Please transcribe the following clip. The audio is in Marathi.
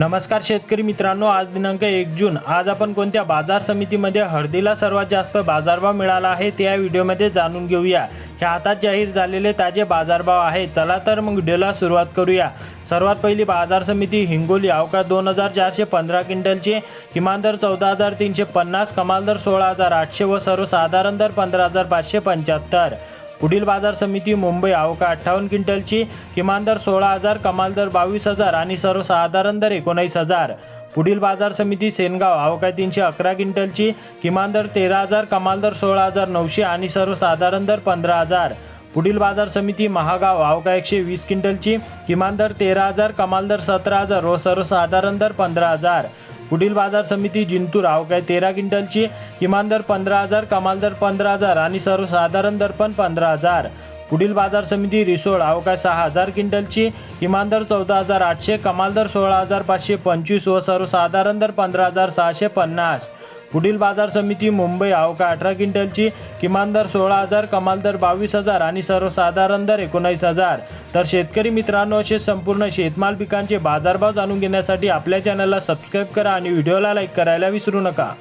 नमस्कार शेतकरी मित्रांनो आज दिनांक एक जून. आज आपण कोणत्या बाजार समितीमध्ये हळदीला सर्वात जास्त बाजारभाव मिळाला आहे ते या व्हिडिओमध्ये जाणून घेऊया. हे आता जाहीर झालेले ताजे बाजारभाव आहे चला तर मग व्हिडिओला सुरुवात करूया. सर्वात पहिली बाजार समिती हिंगोली. अवकाश दोन हजार चारशे पंधरा क्विंटलचे. किमान दर चौदा हजार तीनशे पन्नास कमाल दर सोळा हजार आठशे व सर्वसाधारण दर पंधरा हजार पाचशे पंच्याहत्तर. पुढील बाजार समिती मुंबई अवका अठ्ठावन्न क्विंटलची किमान दर सोळा हजार कमाल दर बावीस हजार आणि सर्वसाधारण दर एकोणीस हजार. पुढील बाजार समिती सेनगाव अवकाय तीनशे अकरा क्विंटलची किमान दर तेरा हजार कमाल दर सोळा हजार नऊशे आणि सर्वसाधारण दर पंधरा हजार. पुढील बाजार समिती महागाव अवका एकशे वीस क्विंटलची किमान दर तेरा हजार कमाल दर सतरा हजार व सर्वसाधारण दर पंधरा हजार. पुढील बाजार समिती जिंतूर अवकाय तेरा क्विंटलची किमान दर पंधरा हजार कमाल दर पंधरा हजार आणि सर्वसाधारण दर पण पंधरा हजार. पुढील बाजार समिती रिसोड अवकाश सहा हजार क्विंटलची किमान दर चौदा हजार आठशे कमाल दर सोळा हजार पाचशे पंचवीस व सर्वसाधारण दर पंधरा हजार सहाशे पन्नास. पुढील बाजार समिती मुंबई अवका अठरा क्विंटलची किमान दर सोळा हजार कमाल दर बावीस हजार आणि सर्वसाधारण दर एकोणीस हजार. तर शेतकरी मित्रांनो असे संपूर्ण शेतमाल पिकांचे बाजारभाव जाणून घेण्यासाठी आपल्या चॅनलला सबस्क्राईब करा आणि व्हिडिओला लाईक करायला विसरू नका.